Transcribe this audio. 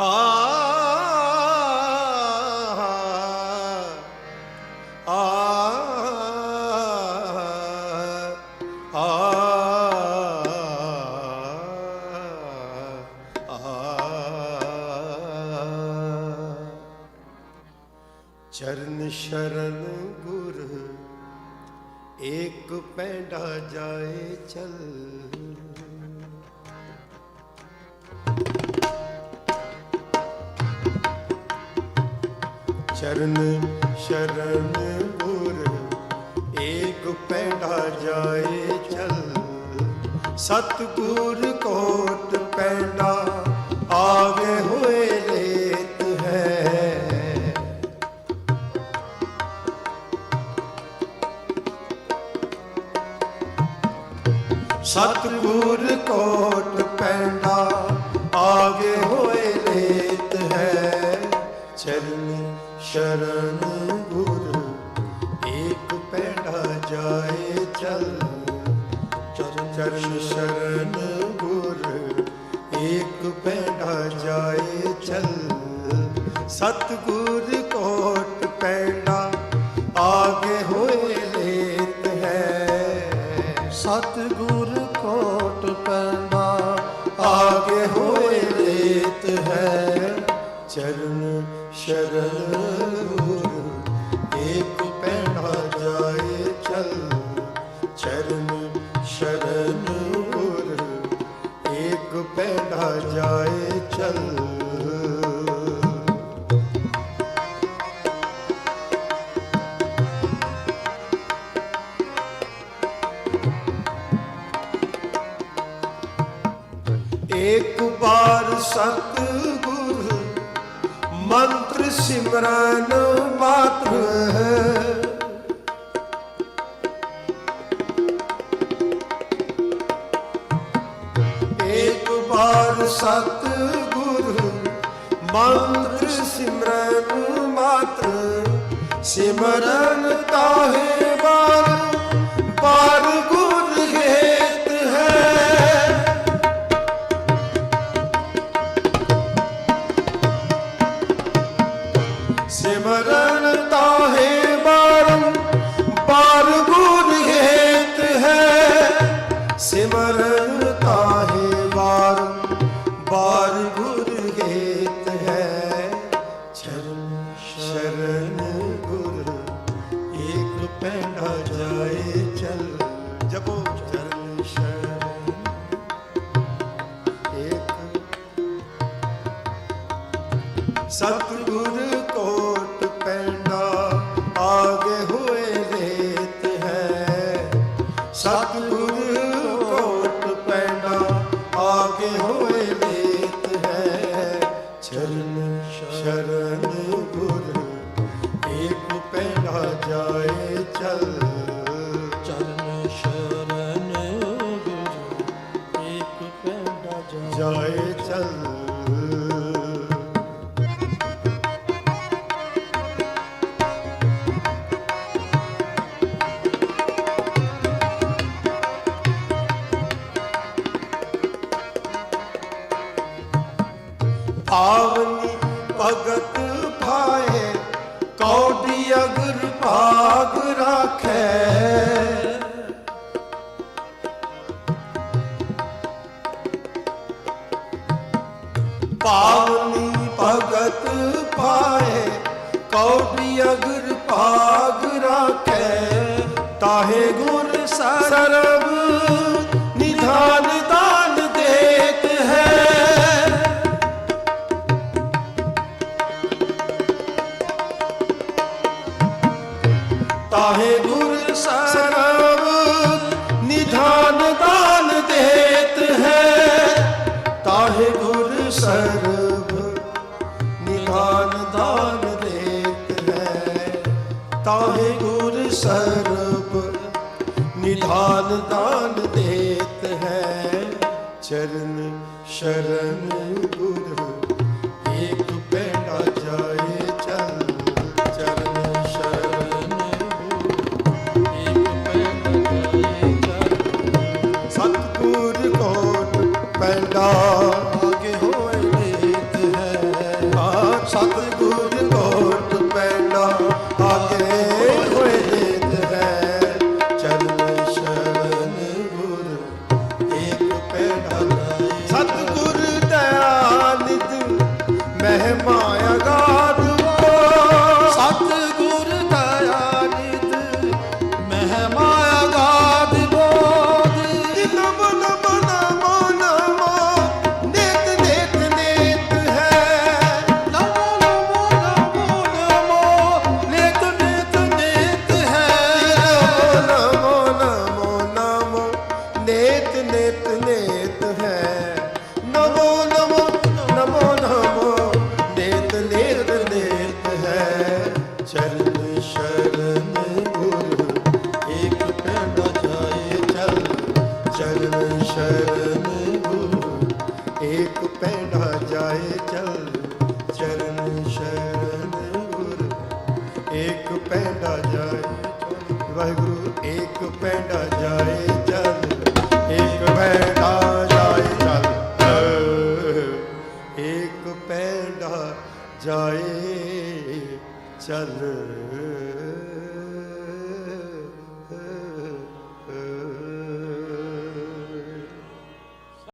ਆ ਚਰਨ ਸ਼ਰਨ ਗੁਰ ਏਕ ਪੈਂਡਾ ਜਾਏ ਚਲ ਚਰਨ ਸ਼ਰਨ ਗੁਰ, ਏਕ ਪੈਂਡਾ ਜਾਏ ਚਲ ਸਤਗੁਰ ਕੋਟ ਪੈਂਡਾ ਆਵੇ ਹੋਏ ਲੇਤ ਹੈ। ਸਤਗੁਰ ਕੋਟ ਪੈਂਡਾ ਆਗੇ ਹੋਏ ਲੇਤ ਹੈ। ਚਰਨ ਸ਼ਰਨ ਗੁਰ ਏਕ ਪੈਂਡਾ ਜਾਏ ਚਲ। ਚਰਨ ਸ਼ਰਨ ਗੁਰ ਏਕ ਪੈਂਡਾ ਜਾਏ ਚਲ। ਸਤਗੁਰ ਚਰਨ ਸ਼ਰਨ ਗੁਰ ਏਕ ਪੈਣਾ ਜਾਏ ਚਲ, ਚਰਨ ਸ਼ਰਨ ਗੁਰ ਏਕ ਪੈਣਾ ਜਾਏ ਚਲ। ਇੱਕ ਬਾਰ ਸਤਿਗੁਰ ਮੰਤਰ ਸਿਮਰਨ ਮਾਤਰ ਹੈ। ਇੱਕ ਬਾਰ ਸਤਿਗੁਰ ਮੰਤਰ ਸਿਮਰਨ ਮਾਤਰ ਸਿਮਰਨ ਤਾਹੇ ਬਾਰ ਬਾਰ ਸਿਮਰਨ ਤਾਹੇ ਬਾਰੰ, ਬਾਰ ਗੁਰ ਹੇਤ ਹੈ। ਸਿਮਰਨ ਤਾਹੇ ਬਾਰੰ, ਬਾਰ ਗੁਰ ਹੇਤ ਹੈ। ਚਰਨ ਸ਼ਰਨ ਗੁਰ, ਏਕ ਪੈਂਡਾ ਜਾਏ ਚਲ। ਜਪੋ ਚਰਨ ਸ਼ਰਨ। ਏਕ। ਸਤਿਗੁਰ ਭਗਤ ਭਾਏ ਕੌਡੀ ਅਗਰ ਭਾਗ ਰਾਖੈ। ਪਾਵਨੀ ਭਗਤ ਪਾਏ ਕੌਡੀ ਅਗਰ ਭਾਗ ਸਰਬ ਨਿਧਾਨ ਦਾਨ ਦੇਤ ਹੈ। ਚਰਨ ਸ਼ਰਨ ਪੈਂਡਾ ਜਾਏ। ਵਾਹਿਗੁਰੂ ਏਕ ਪੈਂਡਾ ਜਾਏ ਚੱਲ ਏਕ ਪੈਂਡਾ ਜਾਏ ਚੱਲ। ਏਕ ਪੈਂਡਾ ਜਾਏ ਚੱਲ।